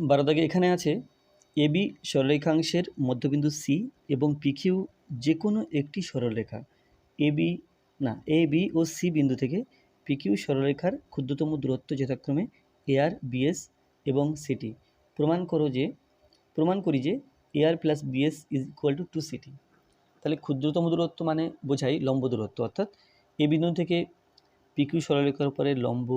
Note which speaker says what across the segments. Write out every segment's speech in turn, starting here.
Speaker 1: বারো এখানে আছে এবি সরলরেখাংশের মধ্যবিন্দু সি এবং পিকিউ যে কোনো একটি সরলরেখা। এবি না, এ বি ও সি বিন্দু থেকে পিকিউ সরলরেখার ক্ষুদ্রতম দূরত্ব যথাক্রমে এআর বিএস এবং সিটি প্রমাণ করো যে, প্রমাণ করি যে AR plus BS is equal to two CT তাহলে ক্ষুদ্রতম দূরত্ব মানে বোঝাই লম্ব দূরত্ব। অর্থাৎ এ বিন্দু থেকে পিকিউ সরলরেখার উপরে লম্ব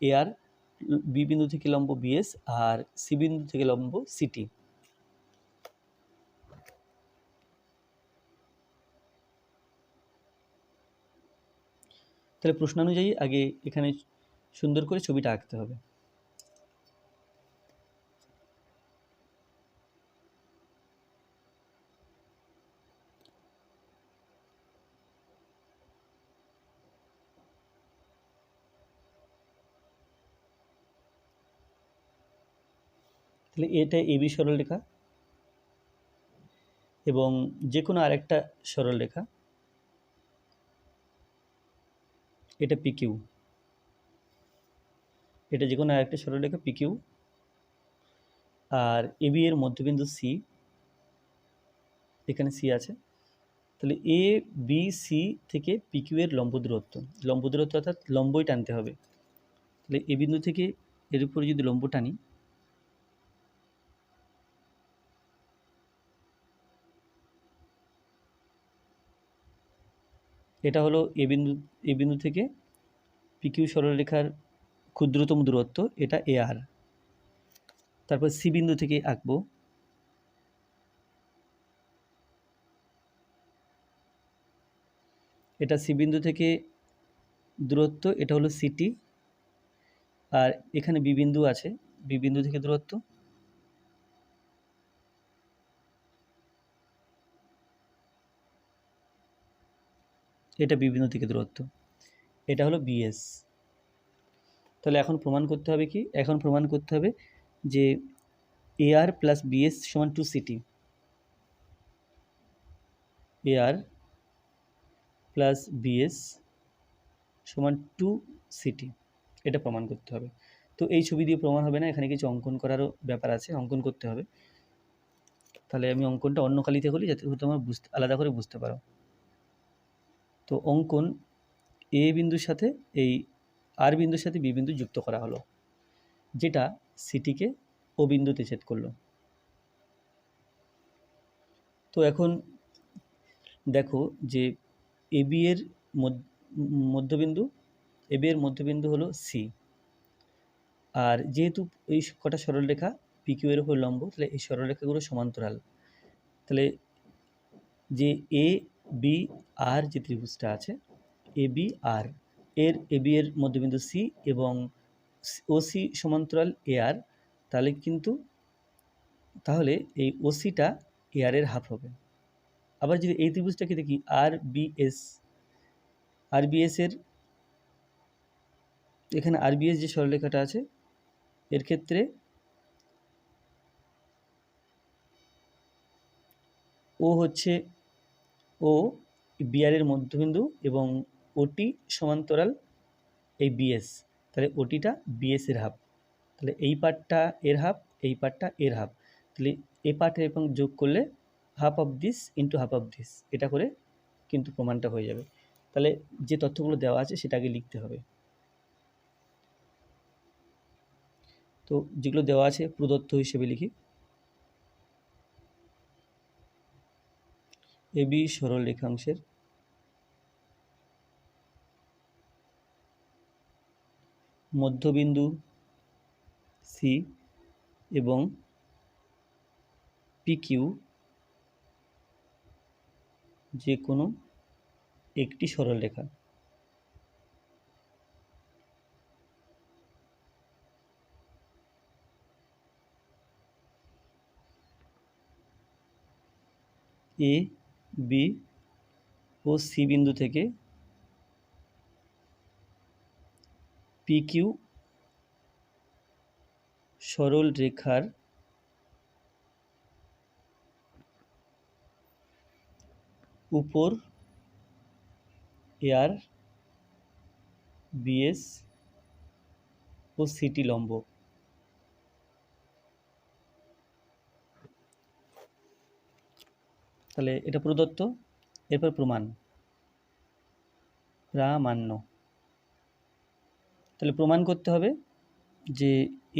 Speaker 1: এআর বি বিন্দু থেকে লম্ব বিএস আর সি বিন্দু থেকে লম্ব সিটি। তাহলে প্রশ্ন অনুযায়ী আগে এখানে সুন্দর করে ছবিটা আঁকতে হবে। তাহলে এটা এবি সরলরেখা এবং যে কোনো আরেকটা সরলরেখা, এটা পিকিউ এটা যে কোনো আরেকটা সরলরেখা পিকিউ আর এবি এর মধ্যবিন্দু সি এখানে সি আছে। তাহলে এ বি সি থেকে পিকিউ এর লম্ব দূরত্ব লম্ব দূরত্ব অর্থাৎ লম্বই টানতে হবে। তাহলে এ বিন্দু থেকে এর উপরে যদি লম্ব টানি এটা হলো এ বিন্দু এ বিন্দু থেকে পিকিউ সরলরেখার ক্ষুদ্রতম দূরত্ব, এটা এ আর তারপর সি বিন্দু থেকে আঁকবো। এটা সি বিন্দু থেকে দূরত্ব, এটা হলো সিটি আর এখানে বি বিন্দু আছে বি বিন্দু থেকে দূরত্ব। এটা বি বিন্দু থেকে দূরত্ব। এটা হলো বিএস তাহলে এখন প্রমাণ করতে হবে কি? এখন প্রমাণ করতে হবে যে এআর প্লাস বিএস সমান two CT AR plus BS সমান টু সিটি এটা প্রমাণ করতে হবে। তো এই ছবি দিয়ে প্রমাণ হবে না, এখানে কিছু অঙ্কন করারও ব্যাপার আছে, অঙ্কন করতে হবে। তাহলে আমি অঙ্কনটা অন্য কালিতে করি যাতে তোমরা বুঝতে, আলাদা করে বুঝতে পারো। তো অঙ্কন এ বিন্দুর সাথে এই আর বিন্দুর সাথে বি বিন্দু যুক্ত করা হলো, যেটা সিটিকে ও বিন্দুতে ছেদ করল। তো এখন দেখো যে এ বি এর মধ্যবিন্দু, এ বি এর মধ্যবিন্দু হলো সি। আর যেহেতু এই কটা সরলরেখা পিকিউ এর উপর লম্ব, তাহলে এই সরলরেখাগুলো সমান্তরাল। তাহলে যে এ বি আর যে ত্রিভুজটা আছে এ বি আর এর এ বি এর মধ্যবিন্দু সি এবং ও সি সমান্তরাল এ আর তাহলে কিন্তু, তাহলে এই ওসিটা এ আর এর হাফ হবে। আবার যদি এই ত্রিভুজটাকে দেখি R B S R B এর, এখানে আর বি এস যে সরলরেখাটা আছে, এর ক্ষেত্রে ও হচ্ছে ও বিআরের মধ্যবিন্দু এবং ওটি সমান্তরাল এই বিএস তাহলে ওটিটা বিএস এর হাফ। তাহলে এই পার্টটা এর হাফ, এই পার্টটা এর হাফ। তাহলে এ পার্ট এবং যোগ করলে half of this into half of this এটা করে কিন্তু প্রমাণটা হয়ে যাবে। তাহলে যে তথ্যগুলো দেওয়া আছে সেটাকে লিখতে হবে। তো যেগুলো দেওয়া আছে প্রদত্ত হিসেবে লিখি। এবি সরল রেখাংশের মধ্যবিন্দু সি এবং পিকিউ যে কোনো একটি সরলরেখা এ বি ও সি বিন্দু থেকে পি কিউ সরল রেখার উপর এয়ার বিএস ও সিটি লম্ব। তাহলে এটা প্রদত্ত এরপর প্রমাণ। প্রামাণ্য। তাহলে প্রমাণ করতে হবে যে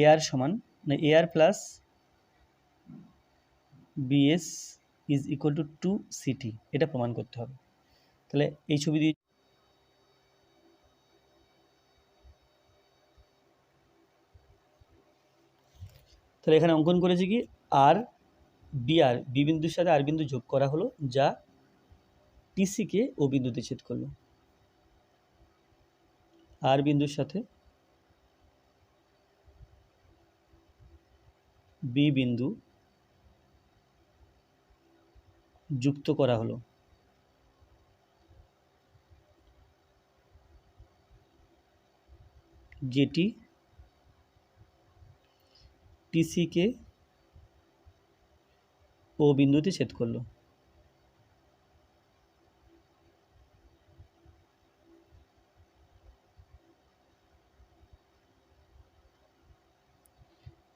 Speaker 1: এআর সমান না AR plus BS is equal to two CT এটা প্রমাণ করতে হবে। তাহলে এই ছবি দিয়ে তাহলে এখানে অঙ্কন করেছি কি? আর বি আর, বি বিন্দুর সাথে আর বিন্দু যোগ করা হলো, যা টিসিকে ও বিন্দুতে ছেদ করল। আর বিন্দুর সাথে বি বিন্দু যুক্ত করা হলো। যেটি টিসিকে ও বিন্দুতে ছেদ করল।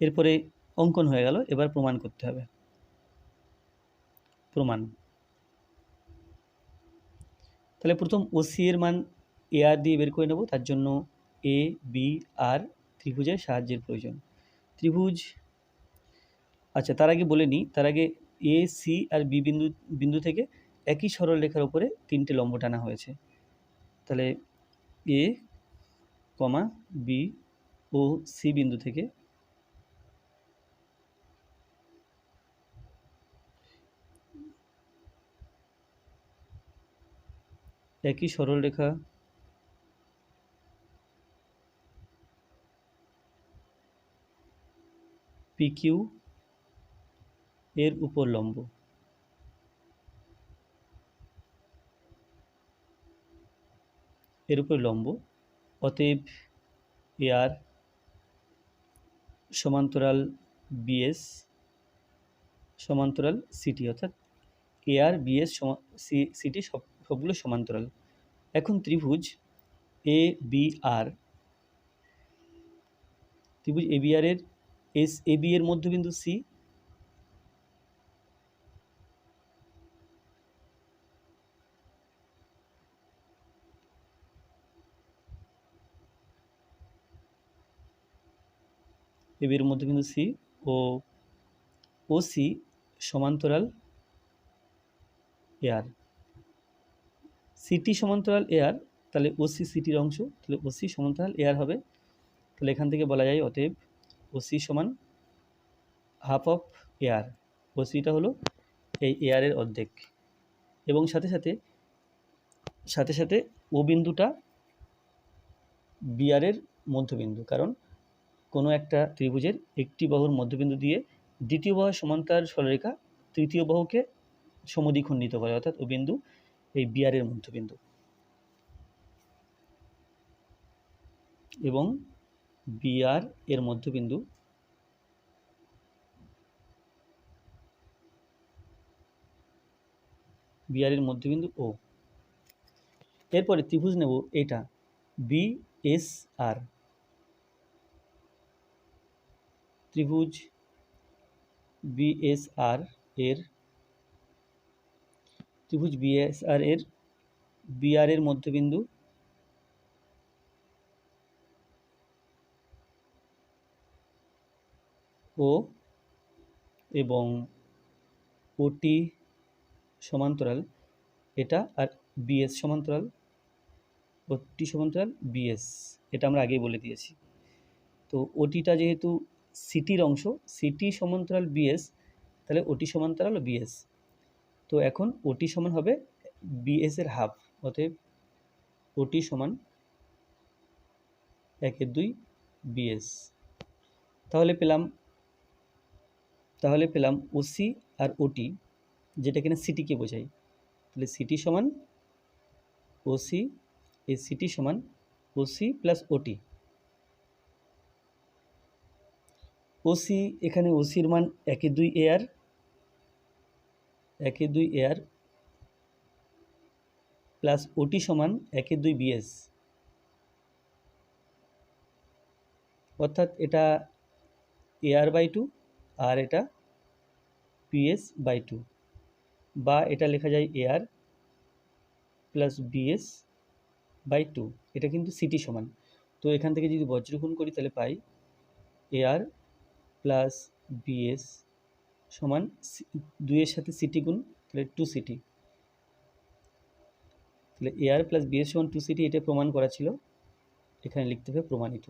Speaker 1: এরপরে অঙ্কন হয়ে গেল, এবার প্রমাণ করতে হবে। প্রমাণ। তাহলে প্রথম ওসি এর মান এ আর দিয়ে বের করে নেব, তার জন্য এ বি আর ত্রিভুজের সাহায্যের প্রয়োজন। ত্রিভুজ আচ্ছা তার আগে বলে নিই, তার আগে এ সি আর বি বিন্দু বিন্দু থেকে একই সরল রেখার উপরে তিনটে লম্ব টানা হয়েছে। তাহলে এ কমা বি ও সি বিন্দু থেকে একই সরল রেখা পিকিউ এর উপর লম্ব এর উপর লম্ব অতএব এ আর সমান্তরাল বিএস সমান্তরাল সিটি, অর্থাৎ এ আর বিএস সিটি সব, সবগুলো সমান্তরাল। এখন ত্রিভুজ এ, বি, আর। ত্রিভুজ এ, বি, আর এর এস, এ, বি এর মধ্যবিন্দু সি এ বি এর মধ্যবিন্দু সি ও ও সি সমান্তরাল এয়ার সিটি সমান্তরাল এয়ার তাহলে ওসি সিটির অংশ, তাহলে ওসি সমান্তরাল এয়ার হবে। তাহলে এখান থেকে বলা যায় অতএব ওসি সমান হাফ অফ এয়ার ওসিটা হলো এই এয়ারের অর্ধেক। এবং সাথে সাথে সাথে সাথে ও বিন্দুটা বিয়ারের মধ্যবিন্দু, কারণ কোনো একটা ত্রিভুজের একটি বাহুর মধ্যবিন্দু দিয়ে দ্বিতীয় বাহুর সমান্তরাল সরলরেখা তৃতীয় বাহুকে সমদ্বিখণ্ডিত করে, অর্থাৎ ও বিন্দু এই বিয়ারের মধ্যবিন্দু। এবং বিআর এর মধ্যবিন্দু বিআরের মধ্যবিন্দু ও এরপরে ত্রিভুজ নেব এটা বি এস আর ত্রিভুজ বিএসআর এর, ত্রিভুজ বিএসআর এর বিআর এর মধ্যবিন্দু ও এবং ওটি সমান্তরাল, এটা আর বিএস সমান্তরাল ওটি সমান্তরাল বিএস এটা আমরা আগেই বলে দিয়েছি। তো ওটিটা যেহেতু সিটির অংশ, সিটি সমান্তরাল বিএস তাহলে ওটি সমান্তরাল বিএস তো এখন ওটি সমান হবে বিএস এর হাফ অতএব ওটি সমান একের দুই বিএস তাহলে পেলাম তাহলে পেলাম ওসি আর ওটি যেটা কিনা সিটিকে বোঝায়। তাহলে সিটি সমান ওসি এই সিটি সমান ওসি প্লাস ওটি ওসি এখানে ওসির মান একে দুই এয়ার একে দুই এয়ার প্লাস ওটি সমান একে দুই বিএস অর্থাৎ এটা এয়ার বাই টু আর এটা পিএস বাই টু বা এটা লেখা যায় AR plus BS by two এটা কিন্তু সিটি সমান। তো এখান থেকে যদি বজ্রগুণ করি তাহলে পাই এআর প্লাস বিএস সমান দুইয়ের সাথে সিটি গুণ, তাহলে টু সিটি তাহলে এআর প্লাস বিএস সমান টু সিটি এটা প্রমাণ করা ছিল। এখানে লিখতে হবে প্রমাণিত।